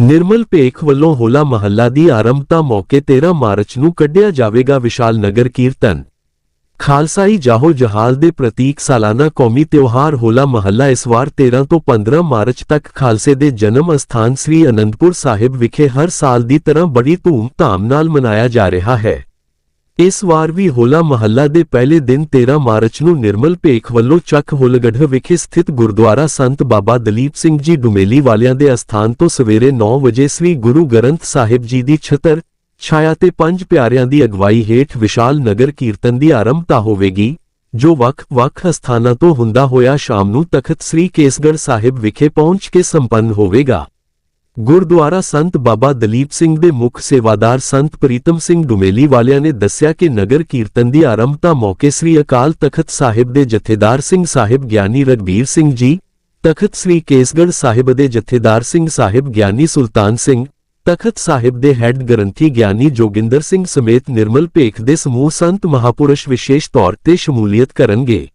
ਨਿਰਮਲ ਭੇਖ ਵੱਲੋਂ ਹੋਲਾ ਮਹੱਲਾ ਦੀ ਆਰੰਭਤਾ ਮੌਕੇ 13 ਮਾਰਚ ਨੂੰ ਕੱਢਿਆ ਜਾਵੇਗਾ ਵਿਸ਼ਾਲ ਨਗਰ ਕੀਰਤਨ। ਖਾਲਸਾਈ ਜਾਹੋ ਜਹਾਲ ਦੇ ਪ੍ਰਤੀਕ ਸਾਲਾਨਾ ਕੌਮੀ ਤਿਉਹਾਰ ਹੋਲਾ ਮਹੱਲਾ ਇਸ ਵਾਰ 13 ਤੋਂ 15 ਮਾਰਚ ਤੱਕ ਖਾਲਸੇ ਦੇ ਜਨਮ ਅਸਥਾਨ ਸ੍ਰੀ ਅਨੰਦਪੁਰ ਸਾਹਿਬ ਵਿਖੇ ਹਰ ਸਾਲ ਦੀ ਤਰ੍ਹਾਂ ਬੜੀ ਧੂਮ-ਧਾਮ ਨਾਲ ਮਨਾਇਆ ਜਾ ਰਿਹਾ ਹੈ। ਇਸ ਵਾਰ ਵੀ ਹੋਲਾ ਮਹੱਲਾ ਦੇ ਪਹਿਲੇ ਦਿਨ 13 ਮਾਰਚ ਨੂੰ ਨਿਰਮਲ ਭੇਖ ਵੱਲੋਂ ਚੱਕ ਹੁਲਗੜ੍ਹ ਵਿਖੇ ਸਥਿਤ ਗੁਰਦੁਆਰਾ ਸੰਤ ਬਾਬਾ ਦਲੀਪ ਸਿੰਘ ਜੀ ਡੁਮੇਲੀ ਵਾਲਿਆਂ ਦੇ ਅਸਥਾਨ ਤੋਂ ਸਵੇਰੇ 9 ਵਜੇ ਸ੍ਰੀ ਗੁਰੂ ਗ੍ਰੰਥ ਸਾਹਿਬ ਜੀ ਦੀ ਛਤਰ, ਛਾਇਆ ਤੇ ਪੰਜ ਪਿਆਰਿਆਂ ਦੀ ਅਗਵਾਈ ਹੇਠ ਵਿਸ਼ਾਲ ਨਗਰ ਕੀਰਤਨ ਦੀ ਆਰੰਭਤਾ ਹੋਵੇਗੀ, ਜੋ ਵੱਖ-ਵੱਖ ਸਥਾਨਾਂ ਤੋਂ ਹੁੰਦਾ ਹੋਇਆ ਸ਼ਾਮ ਨੂੰ ਤਖਤ ਸ੍ਰੀ ਕੇਸਗੜ੍ਹ ਸਾਹਿਬ ਵਿਖੇ ਪਹੁੰਚ ਕੇ ਸੰਪੰਨ ਹੋਵੇਗਾ। ਗੁਰਦੁਆਰਾ ਸੰਤ ਬਾਬਾ ਦਲੀਪ ਸਿੰਘ ਦੇ ਮੁੱਖ ਸੇਵਾਦਾਰ ਸੰਤ ਪ੍ਰੀਤਮ ਸਿੰਘ ਡੁਮੇਲੀ ਵਾਲਿਆਂ ਨੇ ਦੱਸਿਆ ਕਿ ਨਗਰ ਕੀਰਤਨ ਦੀ ਆਰੰਭਤਾ ਮੌਕੇ ਸ੍ਰੀ ਅਕਾਲ ਤਖਤ ਸਾਹਿਬ ਦੇ ਜਥੇਦਾਰ ਸਿੰਘ ਸਾਹਿਬ ਗਿਆਨੀ ਰਗਬੀਰ ਸਿੰਘ ਜੀ, ਤਖਤ ਸ੍ਰੀ ਕੇਸਗੜ੍ਹ ਸਾਹਿਬ ਦੇ ਜਥੇਦਾਰ ਸਿੰਘ ਸਾਹਿਬ ਗਿਆਨੀ ਸੁਲਤਾਨ ਸਿੰਘ, ਤਖਤ ਸਾਹਿਬ ਦੇ ਹੈੱਡ ਗ੍ਰੰਥੀ ਗਿਆਨੀ ਜੋਗਿੰਦਰ ਸਿੰਘ ਸਮੇਤ ਨਿਰਮਲ ਭੇਖ ਦੇ ਸਮੂਹ ਸੰਤ ਮਹਾਪੁਰਸ਼ ਵਿਸ਼ੇਸ਼ ਤੌਰ ਤੇ ਸ਼ਮੂਲੀਅਤ ਕਰਨਗੇ।